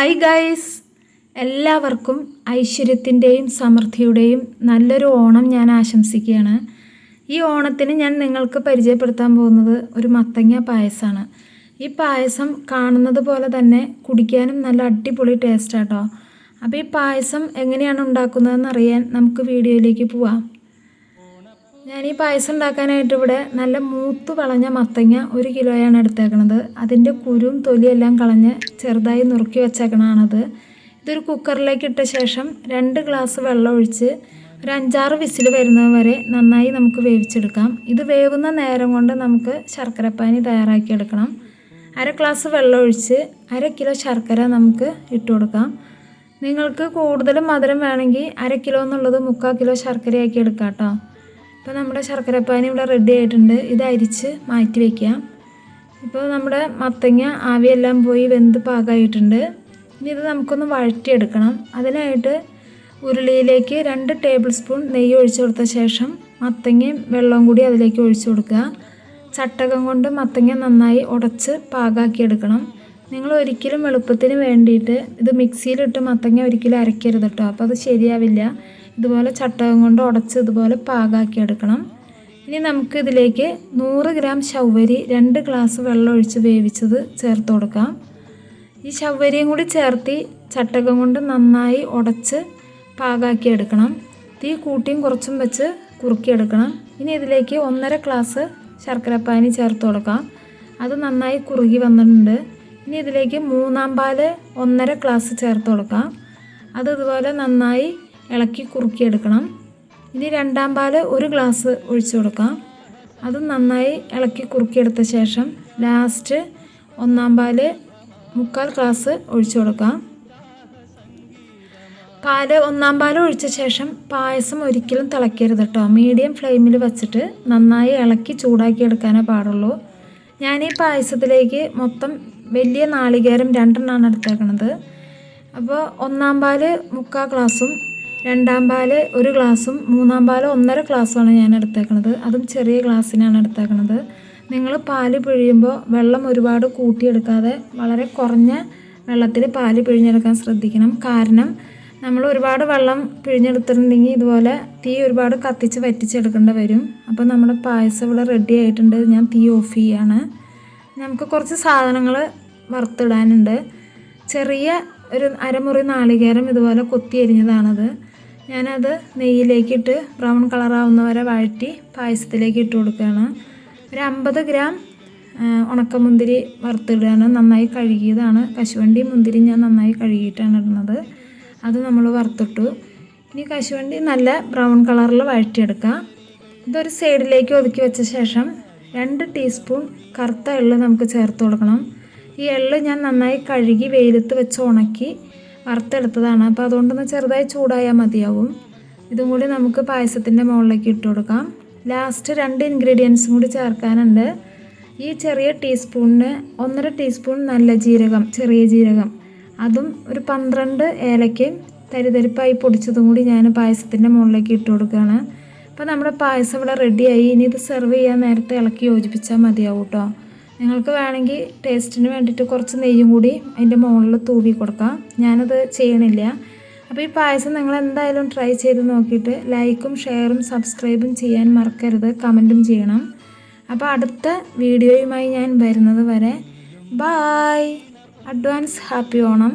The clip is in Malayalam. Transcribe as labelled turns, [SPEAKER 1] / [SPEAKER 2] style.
[SPEAKER 1] ഹായ് ഗൈസ് എല്ലാവർക്കും ഐശ്വര്യത്തിന്റെയും സമൃദ്ധിയുടെയും നല്ലൊരു ഓണം ഞാൻ ആശംസിക്കുകയാണ്. ഈ ഓണത്തിന് ഞാൻ നിങ്ങൾക്ക് പരിചയപ്പെടുത്താൻ പോകുന്നത് ഒരു മത്തങ്ങ പായസമാണ് ഈ പായസം കാണുന്നത് പോലെ തന്നെ കുടിക്കാനും നല്ല അടിപൊളി ടേസ്റ്റാട്ടോ അപ്പോൾ ഈ പായസം എങ്ങനെയാണ് ഉണ്ടാക്കുന്നതെന്ന് അറിയാൻ നമുക്ക് വീഡിയോയിലേക്ക് പോവാം. ഞാൻ ഈ പായസം ഉണ്ടാക്കാനായിട്ട് ഇവിടെ നല്ല മൂത്ത് വളഞ്ഞ മത്തങ്ങ ഒരു കിലോയാണ് എടുത്തേക്കണത്. അതിന്റെ കുരും തൊലിയെല്ലാം കളഞ്ഞ് ചെറുതായി നുറുക്കി വെച്ചേക്കണതാണത് ഇതൊരു കുക്കറിലേക്ക് ഇട്ട ശേഷം രണ്ട് ഗ്ലാസ് വെള്ളം ഒഴിച്ച് ഒരു അഞ്ചാറ് വിസിൽ വരുന്നത് വരെ നന്നായി നമുക്ക് വേവിച്ചെടുക്കാം. ഇത് വേവുന്ന നേരം കൊണ്ട് നമുക്ക് ശർക്കരപ്പാനി തയ്യാറാക്കിയെടുക്കണം. അര ഗ്ലാസ് വെള്ളം ഒഴിച്ച് അര കിലോ ശർക്കര നമുക്ക് ഇട്ട് കൊടുക്കാം. നിങ്ങൾക്ക് കൂടുതലും മധുരം വേണമെങ്കിൽ അര കിലോ എന്നുള്ളത് മുക്കാൽ കിലോ ശർക്കരയാക്കി എടുക്കാം കേട്ടോ. ഇപ്പോൾ നമ്മുടെ ശർക്കരപ്പാനി ഇവിടെ റെഡി ആയിട്ടുണ്ട്. ഇത് അരിച്ച് മാറ്റി വയ്ക്കാം ഇപ്പോൾ നമ്മുടെ മത്തങ്ങ ആവിയെല്ലാം പോയി വെന്ത് പാകമായിട്ടുണ്ട് ഇനി ഇത് നമുക്കൊന്ന് വഴറ്റിയെടുക്കണം. അതിനായിട്ട് ഉരുളിയിലേക്ക് രണ്ട് ടേബിൾ സ്പൂൺ നെയ്യ് ഒഴിച്ചു കൊടുത്ത ശേഷം മത്തങ്ങയും വെള്ളവും കൂടി അതിലേക്ക് ഒഴിച്ചു കൊടുക്കുക. ചട്ടകം കൊണ്ട് മത്തങ്ങ നന്നായി ഉടച്ച് പാകാക്കിയെടുക്കണം. നിങ്ങൾ ഒരിക്കലും എളുപ്പത്തിന് വേണ്ടിയിട്ട് ഇത് മിക്സിയിലിട്ട് മത്തങ്ങ ഒരിക്കലും അരയ്ക്കരുത് കേട്ടോ അപ്പോൾ അത് ശരിയാവില്ല. ഇതുപോലെ ചട്ടകം കൊണ്ട് ഉടച്ച് ഇതുപോലെ പാകാക്കി എടുക്കണം. ഇനി നമുക്ക് ഇതിലേക്ക് നൂറ് ഗ്രാം ശൗവരി രണ്ട് ഗ്ലാസ് വെള്ളം ഒഴിച്ച് വേവിച്ചത് ചേർത്ത് കൊടുക്കാം. ഈ ശൗവരിയും കൂടി ചേർത്തി ചട്ടകം കൊണ്ട് നന്നായി ഉടച്ച് പാകാക്കി എടുക്കണം. തീ കൂട്ടിയും കുറച്ചും വെച്ച് കുറുക്കിയെടുക്കണം ഇനി ഇതിലേക്ക് ഒന്നര ഗ്ലാസ് ശർക്കരപ്പാനി ചേർത്ത് കൊടുക്കാം. അത് നന്നായി കുറുകി വന്നിട്ടുണ്ട്. ഇനി ഇതിലേക്ക് മൂന്നാം പാൽ ഒന്നര ഗ്ലാസ് ചേർത്ത് കൊടുക്കാം. അത് ഇതുപോലെ നന്നായി ഇളക്കി കുറുക്കിയെടുക്കണം. ഇനി രണ്ടാം പാൽ ഒരു ഗ്ലാസ് ഒഴിച്ചു കൊടുക്കാം. അത് നന്നായി ഇളക്കി കുറുക്കിയെടുത്ത ശേഷം ലാസ്റ്റ് ഒന്നാം പാൽ മുക്കാൽ ഗ്ലാസ് ഒഴിച്ചു കൊടുക്കാം. പാൽ ഒന്നാം പാൽ ഒഴിച്ച ശേഷം പായസം ഒരിക്കലും തിളക്കരുത് കേട്ടോ മീഡിയം ഫ്ലെയിമിൽ വെച്ചിട്ട് നന്നായി ഇളക്കി ചൂടാക്കി എടുക്കാനേ പാടുള്ളൂ. ഞാൻ ഈ പായസത്തിലേക്ക് മൊത്തം വലിയ നാളികേരം രണ്ടെണ്ണമാണ് എടുത്തേക്കണത്. അപ്പോൾ ഒന്നാം പാൽ മുക്കാൽ ഗ്ലാസും രണ്ടാം പാൽ ഒരു ഗ്ലാസും മൂന്നാം പാൽ ഒന്നര ഗ്ലാസ്സുമാണ് ഞാൻ എടുത്തേക്കണത്. അതും ചെറിയ ഗ്ലാസ്സിനാണ് എടുത്തേക്കണത്. നിങ്ങൾ പാൽ പിഴിയുമ്പോൾ വെള്ളം ഒരുപാട് കൂട്ടിയെടുക്കാതെ വളരെ കുറഞ്ഞ വെള്ളത്തിൽ പാൽ പിഴിഞ്ഞെടുക്കാൻ ശ്രദ്ധിക്കണം. കാരണം നമ്മൾ ഒരുപാട് വെള്ളം പിഴിഞ്ഞെടുത്തിട്ടുണ്ടെങ്കിൽ ഇതുപോലെ തീ ഒരുപാട് കത്തിച്ച് വറ്റിച്ചെടുക്കേണ്ടി വരും. അപ്പോൾ നമ്മുടെ പായസം ഇവിടെ റെഡി ആയിട്ടുണ്ട്. ഞാൻ തീ ഓഫ് ചെയ്യാണ്. നമുക്ക് കുറച്ച് സാധനങ്ങൾ വറുത്തിടാനുണ്ട്. ചെറിയ ഒരു അരമുറി നാളികേരം ഇതുപോലെ കൊത്തി അരിഞ്ഞതാണത്. ഞാനത് നെയ്യിലേക്കിട്ട് ബ്രൗൺ കളറാവുന്ന വരെ വഴറ്റി പായസത്തിലേക്ക് ഇട്ട് കൊടുക്കുകയാണ്. ഒരു അമ്പത് ഗ്രാം ഉണക്കമുന്തിരി വറുത്തിടുകയാണ് നന്നായി കഴുകിയതാണ്. കശുവണ്ടി മുന്തിരി ഞാൻ നന്നായി കഴുകിയിട്ടാണ് ഇടുന്നത്. അത് നമ്മൾ വറുത്തിട്ടു. ഇനി കശുവണ്ടി നല്ല ബ്രൗൺ കളറിൽ വഴറ്റിയെടുക്കുക ഇതൊരു സൈഡിലേക്ക് ഒതുക്കി വെച്ച ശേഷം രണ്ട് ടീസ്പൂൺ കറുത്ത എള്ള് നമുക്ക് ചേർത്ത് കൊടുക്കണം. ഈ എള്ള് ഞാൻ നന്നായി കഴുകി വെയിലത്ത് വെച്ച് ഉണക്കി വറുത്തെടുത്തതാണ്. അപ്പോൾ അതുകൊണ്ടൊന്ന് ചെറുതായി ചൂടായാൽ മതിയാവും. ഇതും കൂടി നമുക്ക് പായസത്തിന്റെ മുകളിലേക്ക് ഇട്ട് കൊടുക്കാം. ലാസ്റ്റ് രണ്ട് ഇൻഗ്രീഡിയൻസും കൂടി ചേർക്കാനുണ്ട്. ഈ ചെറിയ ടീസ്പൂണിന് ഒന്നര ടീസ്പൂൺ നല്ല ജീരകം ചെറിയ ജീരകം. അതും ഒരു പന്ത്രണ്ട് ഏലക്കയും തരിതരിപ്പായി പൊടിച്ചതും കൂടി ഞാൻ പായസത്തിന്റെ മുകളിലേക്ക് ഇട്ട് കൊടുക്കുകയാണ്. അപ്പോൾ നമ്മുടെ പായസം ഇവിടെ റെഡിയായി ഇനി ഇത് സെർവ് ചെയ്യാൻ നേരത്തെ ഇളക്കി യോജിപ്പിച്ചാൽ മതിയാവും കേട്ടോ നിങ്ങൾക്ക് വേണമെങ്കിൽ ടേസ്റ്റിന് വേണ്ടിയിട്ട് കുറച്ച് നെയ്യും കൂടി അതിന്റെ മുകളിൽ തൂവി കൊടുക്കാം. ഞാനത് ചെയ്യണില്ല. അപ്പോൾ ഈ പായസം നിങ്ങൾ എന്തായാലും ട്രൈ ചെയ്ത് നോക്കിയിട്ട് ലൈക്കും ഷെയറും സബ്സ്ക്രൈബും ചെയ്യാൻ മറക്കരുത്. കമന്റും ചെയ്യണം. അപ്പോൾ അടുത്ത വീഡിയോയുമായി ഞാൻ വരുന്നത് വരെ ബായ് അഡ്വാൻസ് ഹാപ്പി ഓണം.